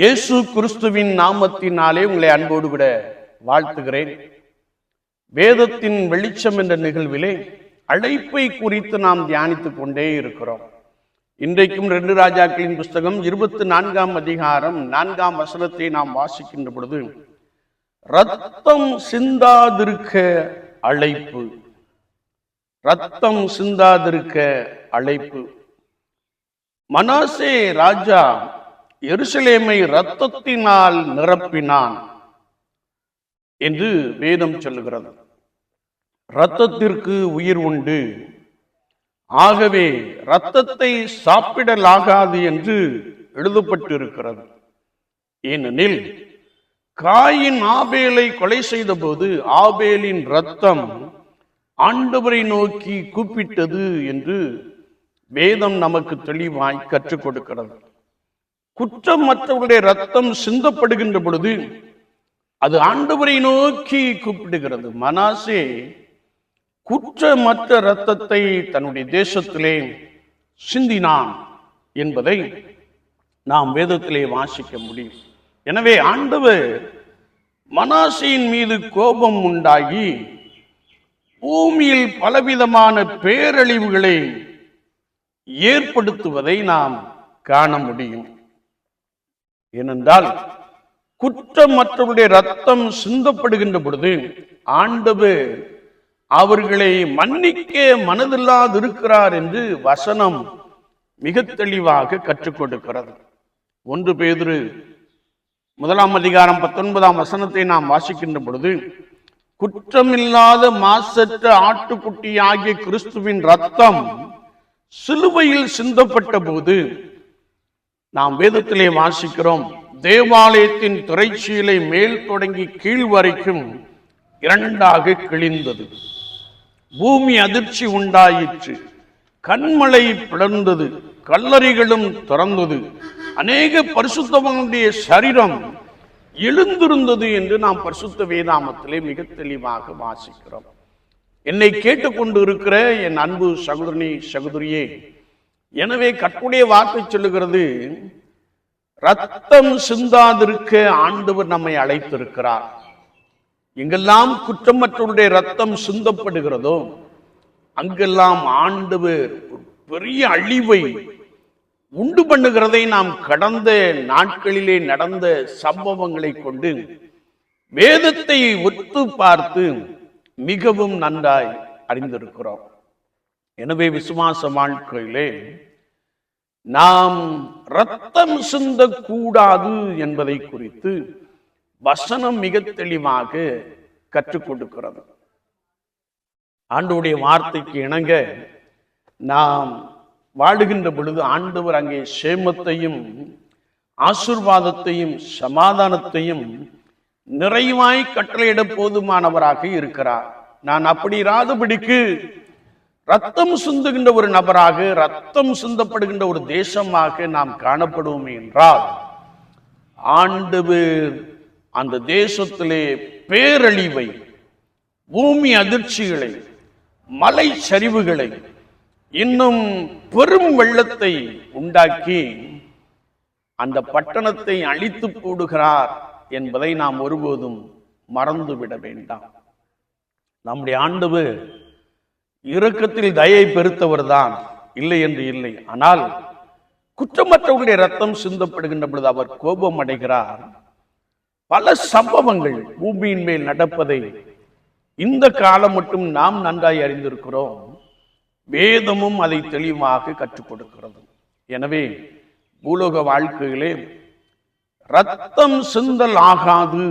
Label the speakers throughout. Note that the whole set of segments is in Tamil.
Speaker 1: இயேசு கிறிஸ்துவின் நாமத்தினாலே உங்களை அன்போடு கூட வாழ்த்துகிறேன். வேதத்தின் வெளிச்சம் என்ற நிகழ்விலே அழைப்பை குறித்து நாம் தியானித்துக் கொண்டே இருக்கிறோம். இன்றைக்கும் ரெண்டு ராஜாக்களின் புஸ்தகம் இருபத்தி நான்காம் அதிகாரம் நான்காம் வசனத்தை நாம் வாசிக்கின்ற பொழுது ரத்தம் சிந்தாதிருக்க அழைப்பு. ரத்தம் சிந்தாதிருக்க அழைப்பு. மனாசே ராஜா எருசலேமை ரத்தத்தினால் நிரப்பினான் என்று வேதம் சொல்லுகிறது. இரத்தத்திற்கு உயிர் உண்டு. ஆகவே இரத்தத்தை சாப்பிடலாகாது என்று எழுதப்பட்டிருக்கிறது. ஏனெனில் காயின் ஆபேலை கொலை செய்த போது ஆபேலின் ரத்தம் ஆண்டவரை நோக்கி கூப்பிட்டது என்று வேதம் நமக்கு தெளிவாய் கற்றுக் கொடுக்கிறது. குற்றமற்றவருடைய ரத்தம் சிந்தப்படுகின்ற பொழுது அது ஆண்டவரை நோக்கி கூப்பிடுகிறது. மனாசே குற்றமற்ற ரத்தத்தை தன்னுடைய தேசத்திலே சிந்தினான் என்பதை நாம் வேதத்திலே வாசிக்க முடியும். எனவே ஆண்டவர் மனாசையின் மீது கோபம் உண்டாகி பூமியில் பலவிதமான பேரழிவுகளை ஏற்படுத்துவதை நாம் காண முடியும். ஏனென்றால் குற்றம் மற்றவருடைய ரத்தம் சிந்தப்படுகின்ற பொழுது ஆண்டவர் அவர்களை மன்னிக்க மனதில்லாதிருக்கிறார் என்று வசனம் மிக தெளிவாக கற்றுக் கொடுக்கிறது ஒன்று பேதிரு முதலாம் அதிகாரம் பத்தொன்பதாம் வசனத்தை நாம் வாசிக்கின்ற பொழுது குற்றமில்லாத மாசற்ற ஆட்டுக்குட்டி ஆகிய கிறிஸ்துவின் ரத்தம் சிலுவையில் சிந்தப்பட்ட போது நாம் வேதத்திலே வாசிக்கிறோம் தேவாலயத்தின் திரைச்சீலை மேல் தொடங்கி கீழ் வரைக்கும் இரண்டாக கிழிந்தது. பூமி அதிர்ச்சி உண்டாயிற்று. கண்மலை பிளர்ந்தது கல்லறைகளும் திறந்தது. அநேக பரிசுத்தவனுடைய சரீரம் எழுந்திருந்தது என்று நாம் பரிசுத்த வேதாமத்திலே மிக தெளிவாக வாசிக்கிறோம். என்னை கேட்டுக்கொண்டு இருக்கிற என் அன்பு சகோதரனி சகோதரியே எனவே கற்புடைய வாக்கு சொல்லுகிறது ரத்தம் சிந்தாதிருக்க ஆண்டவர் நம்மை அழைத்திருக்கிறார். எங்கெல்லாம் குற்றமற்றவருடைய ரத்தம் சிந்தப்படுகிறதோ அங்கெல்லாம் ஆண்டவர் பெரிய அழிவை உண்டு பண்ணுகிறதை நாம் கடந்த நாட்களிலே நடந்த சம்பவங்களை கொண்டு வேதத்தை ஒத்து பார்த்து மிகவும் நன்றாய் அறிந்திருக்கிறோம். எனவே விசுவாச வாழ்க்கையிலே நாம் ரத்தம் சிந்தக்கூடாது என்பதை குறித்து வசனம் மிக தெளிவாக கற்றுக் கொடுக்கிறது. ஆண்டோடைய வார்த்தைக்கு இணங்க நாம் வாழுகின்ற பொழுது ஆண்டவர் அங்கே சேமத்தையும் ஆசிர்வாதத்தையும் சமாதானத்தையும் நிறைவாய் கட்டளையிட போதுமானவராக இருக்கிறார். நான் அப்படி இராதபடிக்கு ரத்தம் சிந்துகின்ற ஒரு நபராக ரத்தம் சிந்தப்படுகின்ற ஒரு தேசமாக நாம் காணப்படுவோம் என்றால் ஆண்டவர் அந்த தேசத்திலே பேரழிவை பூமி அதிர்ச்சிகளை மலை சரிவுகளை இன்னும் பெரும் வெள்ளத்தை உண்டாக்கி அந்த பட்டணத்தை அழித்து போடுகிறார் என்பதை நாம் ஒருபோதும் மறந்துவிட வேண்டாம். நம்முடைய ஆண்டவர் இரக்கத்தில் தயை பெருத்தவர் தான். இல்லை என்று இல்லை. ஆனால் குற்றமற்றவர்களுடைய ரத்தம் சிந்தப்படுகின்ற பொழுது அவர் கோபம் அடைகிறார் பல சம்பவங்கள் பூமியின் மேல் நடப்பதை இந்த காலம் மட்டும் நாம் நன்றாய் அறிந்திருக்கிறோம். வேதமும் அதை தெளிவாக கற்றுக் கொடுக்கிறது எனவே பூலோக வாழ்க்கையிலே ரத்தம் சிந்தல் ஆகாது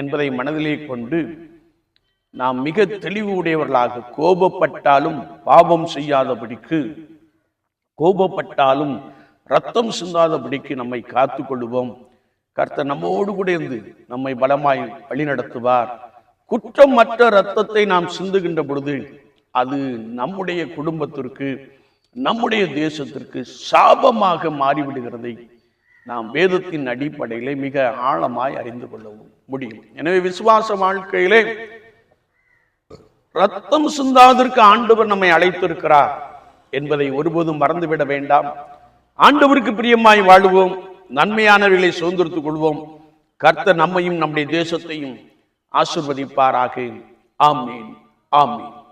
Speaker 1: என்பதை மனதிலே கொண்டு நாம் மிக தெளிவு உடையவர்களாக கோபப்பட்டாலும் பாவம் செய்யாதபடிக்கு கோபப்பட்டாலும் ரத்தம் சிந்தாதபடிக்கு நம்மை காத்து கொள்வோம் கர்த்தர் நம்மோடு கூட இருந்து நம்மை பலமாய் வழிநடத்துவார். குற்றமற்ற ரத்தத்தை நாம் சிந்துகின்ற பொழுது அது நம்முடைய குடும்பத்திற்கு நம்முடைய தேசத்திற்கு சாபமாக மாறிவிடுகிறதை நாம் வேதத்தின் அடிப்படையிலே மிக ஆழமாய் அறிந்து கொள்ளவும் முடியும். எனவே விசுவாச வாழ்க்கையிலே ரத்தம் சிந்தாதற்கு ஆண்டவர் நம்மை அழைத்திருக்கிறார் என்பதை ஒருபோதும் மறந்துவிட வேண்டாம். ஆண்டவருக்கு பிரியமாய் வாழ்வோம். நன்மையானவர்களை சுதந்திரத்துக் கொள்வோம். கர்த்தர் நம்மையும் நம்முடைய தேசத்தையும் ஆசிர்வதிப்பாராக. ஆமீன். ஆமீன்.